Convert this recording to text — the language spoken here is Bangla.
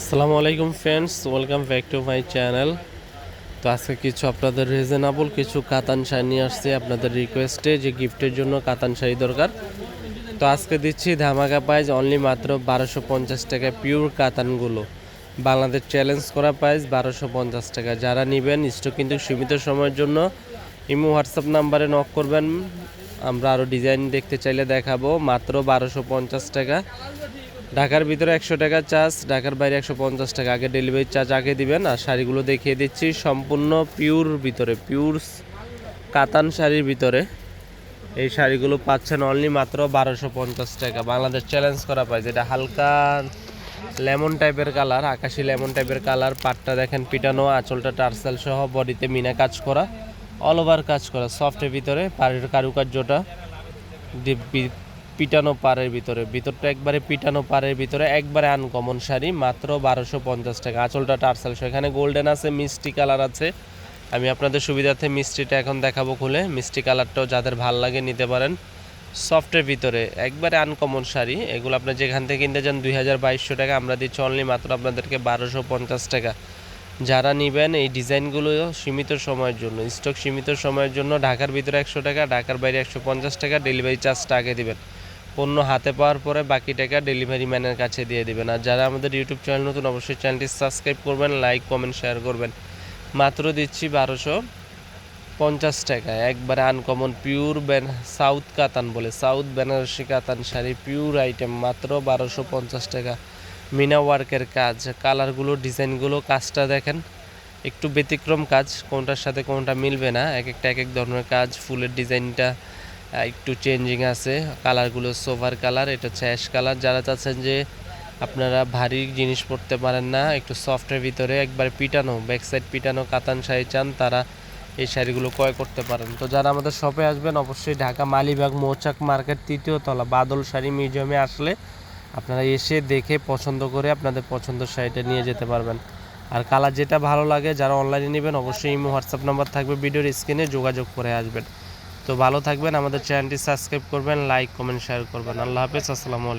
আসসালামু আলাইকুম friends welcome back to my channel তো আজকে কিছু আপনাদের রিজনেবল কিছু কাতান শাড়ি নিয়ে আসছে আপনাদের রিকোয়েস্টে যে গিফটের জন্য কাতান শাড়ি দরকার। তো আজকে দিচ্ছি ধামাকা প্রাইজ অনলি মাত্র বারোশো পঞ্চাশ টাকা পিওর কাতানগুলো। বাংলাদেশ চ্যালেঞ্জ করা প্রাইস বারোশো পঞ্চাশ টাকা। যারা নেবেন স্টক কিন্তু সীমিত সময়ের জন্য, ইমো হোয়াটসঅ্যাপ নাম্বারে নক করবেন। আমরা আরও ডিজাইন দেখতে চাইলে দেখাবো। মাত্র বারোশো পঞ্চাশ টাকা। ঢাকার ভিতরে একশো টাকা চার্জ ঢাকার বাইরে একশো পঞ্চাশ টাকা। আগে ডেলিভারি চার্জ আগে দিবেন, আর শাড়িগুলো দেখিয়ে দিচ্ছি। সম্পূর্ণ পিওর ভিতরে পিওর কাতান শাড়ির ভিতরে। এই শাড়িগুলো পাচ্ছেন অনলি মাত্র বারোশো পঞ্চাশ টাকা। বাংলাদেশ চ্যালেঞ্জ করা পায় যেটা হালকা লেমন টাইপের কালার আকাশি লেমন টাইপের কালার পাটটা দেখেন পিটানো, আঁচলটা টার্সেল সহ বডিতে মিনা কাজ করা। অল ওভার কাজ করা সফটের ভিতরে, পাড়ের কারুকার্যটা পিটানো পাড়ের ভিতরে। ভিতরটা একবারে পিটানো পাড়ের ভিতরে, একবারে আনকমন শাড়ি, মাত্র বারোশো পঞ্চাশ টাকা। আঁচলটা টার্সেল এখানে গোল্ডেন আছে, মিষ্টি কালার আছে। আমি আপনাদের সুবিধার্থে মিষ্টিটা এখন দেখাবো খুলে। মিষ্টি কালারটাও যাদের ভালো লাগে নিতে পারেন। সফটের ভিতরে, একবারে আনকমন শাড়ি। এগুলো আপনি যেখান থেকে কিনতে যান দুই হাজার বাইশশো টাকা, আমরা দিচ্ছি অনলি মাত্র আপনাদেরকে বারোশো পঞ্চাশ টাকা। যারা নেবেন এই ডিজাইনগুলো সীমিত সময়ের জন্য স্টক সীমিত সময়ের জন্য, ঢাকার ভিতরে একশো টাকা, ঢাকার বাইরে একশো পঞ্চাশ টাকা ডেলিভারি চার্জটা আগে দেবেন। পণ্য হাতে পাওয়ার পরে বাকি টাকা ডেলিভারি ম্যানের কাছে দিয়ে দেবেন। আর যারা আমাদের ইউটিউব চ্যানেল নতুন, অবশ্যই চ্যানেলটি সাবস্ক্রাইব করবেন লাইক কমেন্ট শেয়ার করবেন। মাত্র দিচ্ছি বারোশো পঞ্চাশ টাকা। একবারে আনকমন পিওর ব্যান সাউথ কাতান বলে সাউথ বেনারসি কাতান শাড়ি পিওর আইটেম মাত্র বারোশো পঞ্চাশ টাকা। মিনা ওয়ার্কের কাজ, কালারগুলো, ডিজাইনগুলো, কাজটা দেখেন। একটু ব্যতিক্রম কাজ, কোনটার সাথে কোনটা মিলবে না। এক একটা এক এক ধরনের কাজ, ফুলের ডিজাইনটা একটু চেঞ্জিং আছে। কালারগুলো সোভার কালার, এটা হচ্ছে অ্যাশ কালার। যারা চাচ্ছেন যে আপনারা ভারী জিনিস পরতে পারেন না, একটু সফটের ভিতরে একবারে পিটানো ব্যাক সাইড পিটানো কাতান শাড়ি চান, তারা এই শাড়িগুলো ক্রয় করতে পারেন। তো যারা আমাদের শপে আসবেন, অবশ্যই ঢাকা মালিবাগ মৌচাক মার্কেট তৃতীয় তলা, বাদল শাড়ি মিউজিয়ামে আসলে আপনারা এসে দেখে পছন্দ করে আপনাদের পছন্দের শাড়িটা নিয়ে যেতে পারবেন। আর কালার যেটা ভালো লাগে, যারা অনলাইনে নেবেন অবশ্যই ইমো হোয়াটসঅ্যাপ নাম্বার থাকবে ভিডিওর স্ক্রিনে, যোগাযোগ করে আসবেন। তো ভালো থাকবেন, আমাদের চ্যানেলটি সাবস্ক্রাইব করবেন লাইক কমেন্ট শেয়ার করবেন। আল্লাহ হাফেজ, আসসালামু আলাইকুম।